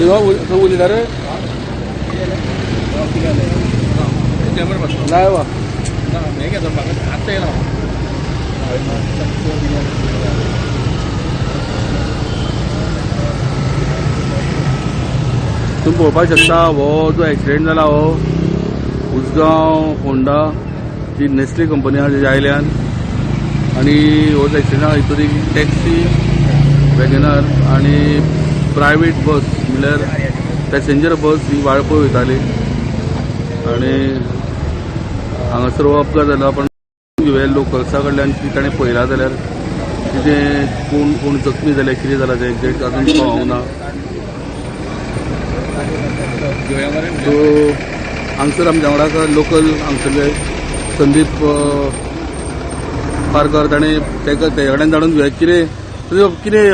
ಇವಾಗ ಹೋಗಿದ್ದಾರೆ ನಾಯವಾ ಹೇಗೆ ಸ್ವಲ್ಪ ಅತ್ತೆ ಏನೋ तुम्ही पोवपा शकता हो जो एक्सिडेंट झाला हो उसगांव होंडा जी नेस्ले कंपनी आहा तेच्या आयल्यान आनी हो जो एक्सिडेंट एक टॅक्सी वॅगनर आनी प्रायवेट बस म्हणल्यार पॅसेंजर बस ही वाळपय वयताली. आनी हांगासर हो अपघात जालो पण घेवया लोकल्सा कडल्यान ती ताणें पळयला जाल्यार कितें कोण कोण जखमी जाले कितें जालां तें एक्झॅक्ट अजून कळोंक ना. सो हांगसर आमच्या वांगडा लोकल हांगसरले संदीप पारकर ताणें तेका तेजे कडेन जाणून घेवया कितें तुजो कितें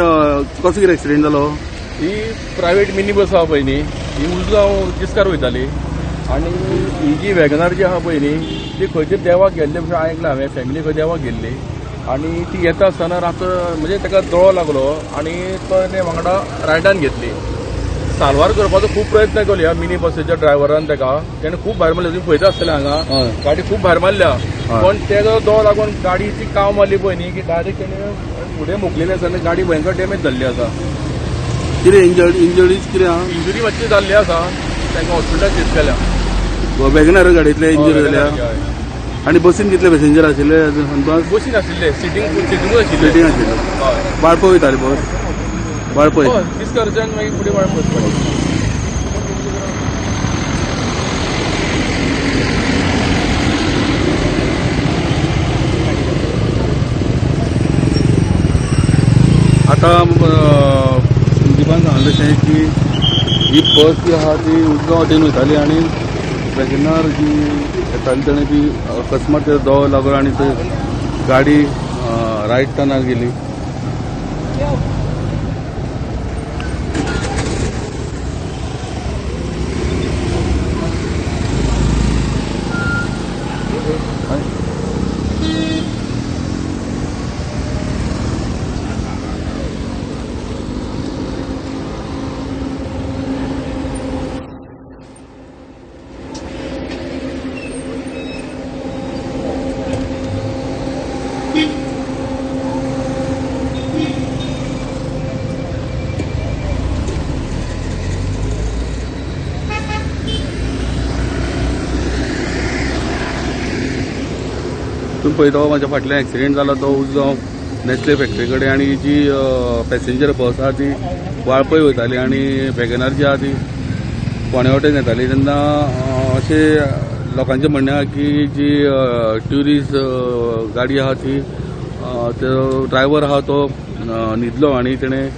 कसो कितें एक्सिडेंट जालो ही? प्रायव्हेट मिनी बस आहा पळय न्ही ही उजगांव तिस्कार वयताली आनी ही जी वॅगनार जी आहा पळय न्ही ती खंयच्या देवाक गेल्ले भशेन आयकलां हांवें फॅमिली खंय देवाक गेल्ली. आनी ती येता आसतना रात म्हणजे ताका दोळो लागलो. आनी तो ताणें वांगडा रायडान घेतली. साल्वार करपाचो खूब प्रयत्न केलो ह्या मिनी बसीच्या ड्रायव्हरान ताका. तेणें खूब भायर मारली तुम्ही पळयता आसतलें हांगा. हय. गाडी खूब भायर मारल्या. हय. पण तेजो दो लागून गाडीची काव मारली पळय न्ही की डायरेक्ट तेणें फुडें मोकलेली आसा आनी गाडी भयंकर डॅमेज जाल्ली आसा. कितें इंजर्ड इंजर्डीज कितें आहा इंजुरी मातशी जाल्ली आसा. तांकां हॉस्पिटलात शिफ्ट केल्या. वॅगनार गाडयेंतले इंजरी जाल्या. हय. आनी बसीन कितले पॅसेंजर आशिल्ले अंदाज? बसीन आशिल्ले सिटींग सिटींगूच आशिल्ले. सिटींग आशिल्ले. हय. वाळपय वयताली बस? वाळपय हय तिस्कारच्यान मागीर फुडें आतां संदीपान सांगलें की ही बस जी आहा ती उजगांव वटेन वयताली आनी वॅगनार जी येताली ताणें ती अकस्मात तेजो दोळो लागलो आनी ती गाडी अ, रायट टर्नार गेली. तुम्ही पळयता हो म्हाज्या फाटल्यान एक्सिडेंट जाला तो उजगांव नेस्ले फॅक्टरी कडेन आनी जी पॅसेंजर बस आहा ती वाळपय वयताली आनी वॅगनार जी आहा ती फोण्या वटेन येताली तेन्ना अशें लोकांचें म्हणणें आहा की जी ट्युरिस्ट गाडी आहा ती ड्रायव्हर आहा तो न्हिदलो आनी तेणें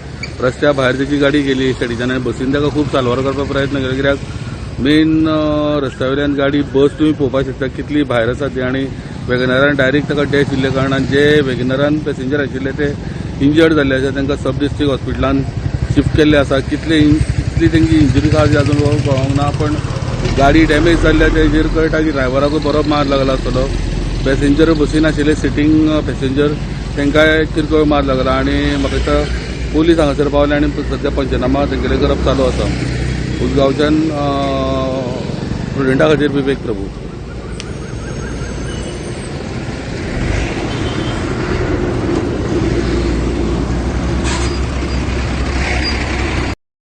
रस्त्या भायर तेची गाडी गेली सायडीच्यान आनी बसीन ताका खूब साल्वार करपाक प्रयत्न केलो. कित्याक मेन रस्त्या वयल्यान गाडी बस तुमी पळोवपाक शकता कितली भायर आसा ती आनी वेगनरान डायरेक्ट ताका डॅश दिल्ल्या कारणान जे वेगनरान पॅसेंजर आशिल्ले ते इंजर्ड जाल्ले आसा तांकां सब डिस्ट्रीक्ट हॉस्पिटलान शिफ्ट केल्ले आसा. कितले कितली तेंची इंजुरी आहा जी अजून कळोंक ना पण गाडी डॅमेज जाल्ल्या तेजेर कळटा की ड्रायव्हराकूय बरो मार लागला आसतलो पॅसेंजर बसीन आशिल्ले सिटींग पॅसेंजर तांकांय किरकोळ मार लागला. आनी म्हाका दिसता पोलीस हांगासर पावले आनी सध्या पंचनामा तेंगेले करप चालू आसा. उजगांवच्यान स्टुडंटा खातीर विवेक प्रभू.